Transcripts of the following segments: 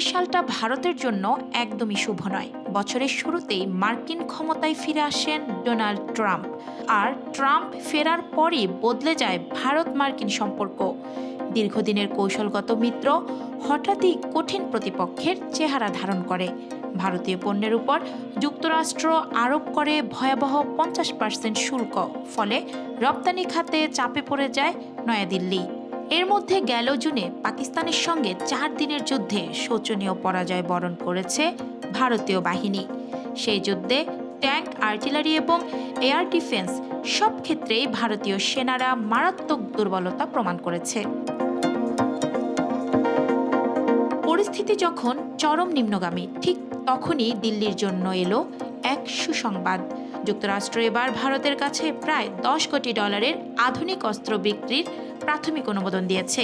সালটা ভারতের জন্য একদমই শুভ নয়। বছরের শুরুতেই মার্কিন ক্ষমতায় ফিরে আসেন ডোনাল্ড ট্রাম্প। আর ট্রাম্প ফেরার পরই বদলে যায় ভারত মার্কিন সম্পর্ক। দীর্ঘদিনের কৌশলগত মিত্র হঠাৎই কঠিন প্রতিপক্ষের চেহারা ধারণ করে। ভারতীয় পণ্যের উপর যুক্তরাষ্ট্র আরোপ করে ভয়াবহ পঞ্চাশ পার্সেন্ট শুল্ক। ফলে রপ্তানি খাতে চাপে পড়ে যায় নয়াদিল্লি। এর মধ্যে গেল জুনে পাকিস্তানের সঙ্গে চার দিনের যুদ্ধে শোচনীয় পরাজয় বরণ করেছে ভারতীয় বাহিনী। সেই যুদ্ধে ট্যাঙ্ক, আর্টিলারি এবং এয়ার ডিফেন্স সব ক্ষেত্রেই ভারতীয় সেনারা মারাত্মক দুর্বলতা প্রমাণ করেছে। পরিস্থিতি যখন চরম নিম্নগামী, ঠিক তখনই দিল্লির জন্য এলো এক সুসংবাদ। যুক্তরাষ্ট্র এবার ভারতের কাছে প্রায় দশ কোটি ডলারের আধুনিক অস্ত্র বিক্রির প্রাথমিক অনুমোদন দিয়েছে।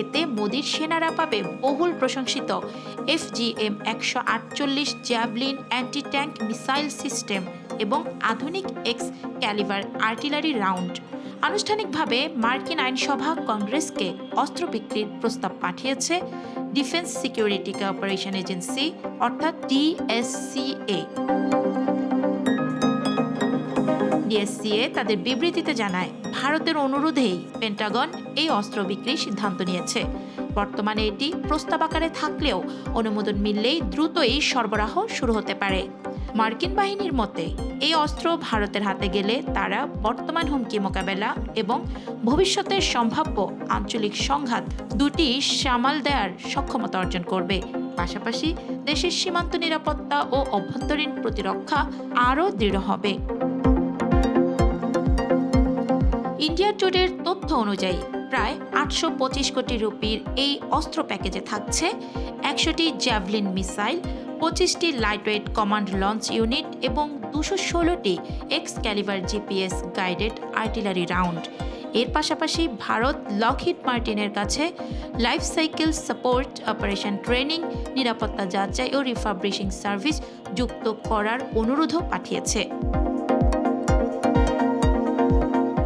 এতে মোদির সেনারা পাবে বহুল প্রশংসিত এফজিএম একশো আটচল্লিশ Javelin anti tank missile system এবং আধুনিক এক্স ক্যালিভার আর্টিলারি রাউন্ড। আনুষ্ঠানিকভাবে মার্কিন আইনসভা কংগ্রেসকে অস্ত্র বিক্রির প্রস্তাব পাঠিয়েছে ডিফেন্স সিকিউরিটি কোঅপারেশন এজেন্সি, অর্থাৎ ডিএসসিএ। ডিএসসিএ তাদের বিবৃতিতে জানায়, ভারতের অনুরোধেই পেন্টাগন এই অস্ত্র বিক্রির সিদ্ধান্ত নিয়েছে। বর্তমানে এটি প্রস্তাব আকারে থাকলেও অনুমোদন মিললেই দ্রুতই সরবরাহ শুরু হতে পারে। মার্কিন বাহিনীর মতে, এই অস্ত্র ভারতের হাতে গেলে তারা বর্তমান হুমকি মোকাবেলা এবং ভবিষ্যতের সম্ভাব্য আঞ্চলিক সংঘাত দুটি সামাল দেওয়ার সক্ষমতা অর্জন করবে। পাশাপাশি দেশের সীমান্ত নিরাপত্তা ও অভ্যন্তরীণ প্রতিরক্ষা আরও দৃঢ় হবে। ইন্ডিয়া টুডের তথ্য অনুযায়ী প্রায় আটশো পঁচিশ কোটি রুপির এই অস্ত্র প্যাকেজে থাকছে একশোটি জ্যাভলিন মিসাইল, পঁচিশটি লাইটওয়েট কমান্ড লঞ্চ ইউনিট এবং দুশো ষোলোটি Excalibur GPS guided artillery round এর পাশাপাশি ভারত লকহিড মার্টিনের কাছে life cycle support operation training নিরাপত্তা যাচাই ও রিফাব্রিশিং সার্ভিস যুক্ত করার অনুরোধও পাঠিয়েছে।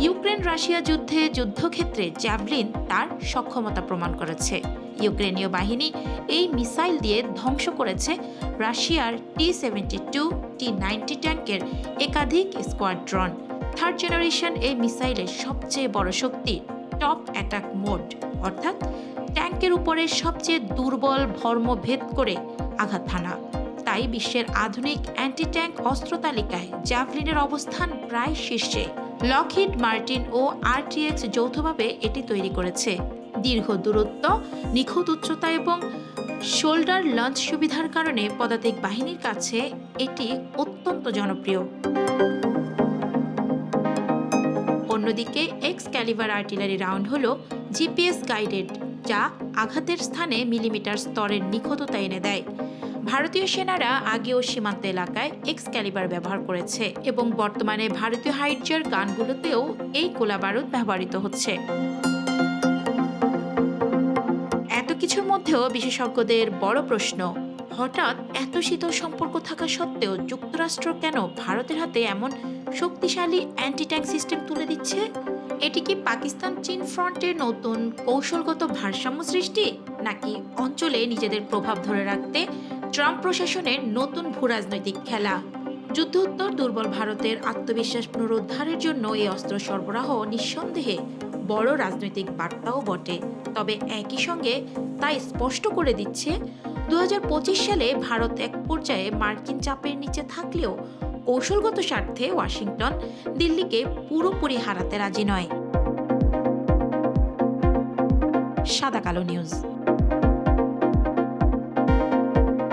ইউক্রেন রাশিয়া যুদ্ধে যুদ্ধক্ষেত্রে জ্যাভলিন তার সক্ষমতা প্রমাণ করেছে। ইউক্রেনীয় বাহিনী এই মিসাইল দিয়ে ধ্বংস করেছে রাশিয়ার T seventy two, T ninety ট্যাঙ্কের একাধিক স্কোয়াড্রন থার্ড জেনারেশন এই মিসাইলের সবচেয়ে বড় শক্তি, টপ অ্যাটাক মোড, অর্থাৎ ট্যাঙ্কের উপরে সবচেয়ে দুর্বল ভর্ম ভেদ করে আঘাত হানা। তাই বিশ্বের আধুনিক অ্যান্টি ট্যাঙ্ক অস্ত্র তালিকায় জ্যাভলিনের অবস্থান প্রায় শীর্ষে। লকহিড, মার্টিন ও আরটিএক্স যৌথভাবে এটি তৈরি করেছে। দীর্ঘ দূরত্ব, নিখুঁত উচ্চতা এবং শোল্ডার লঞ্চ সুবিধার কারণে পদাতিক বাহিনীর কাছে এটি অত্যন্ত জনপ্রিয়। অন্যদিকে এক্স ক্যালিভার আর্টিলারি রাউন্ড হল জিপিএস গাইডেড, যা আঘাতের স্থানে মিলিমিটার স্তরের নিখুঁততা এনে দেয়। ভারতীয় সেনারা আগেও সীমান্ত এলাকায় এক্স ক্যালিবার ব্যবহার করেছে এবং বর্তমানে ভারতীয় হাইডজার গানগুলোতেও এই গোলাবারুদ ব্যবহৃত হচ্ছে। এত কিছুর মধ্যেও বিশেষজ্ঞদের বড় প্রশ্ন, হঠাৎ এত শীতল সম্পর্ক থাকা সত্ত্বেও যুক্তরাষ্ট্র কেন ভারতের হাতে এমন শক্তিশালী অ্যান্টি ট্যাঙ্ক সিস্টেম তুলে দিচ্ছে? এটি কি পাকিস্তান চীন ফ্রন্টের নতুন কৌশলগত ভারসাম্য সৃষ্টি, নাকি অঞ্চলে নিজেদের প্রভাব ধরে রাখতে ট্রাম্প প্রশাসনের নতুন ভূরাজনৈতিক খেলা। যুদ্ধোত্তর দুর্বল ভারতের আত্মবিশ্বাস পুনরুদ্ধারের জন্য এই অস্ত্র সরবরাহ নিঃসন্দেহে বড় রাজনৈতিক বার্তাও বটে। তবে একই সঙ্গে তাই স্পষ্ট করে দিচ্ছে দু হাজার পঁচিশ সালে ভারত এক পর্যায়ে মার্কিন চাপের নিচে থাকলেও কৌশলগত স্বার্থে ওয়াশিংটন দিল্লিকে পুরোপুরি হারাতে রাজি নয়। সাদা কালো নিউজ।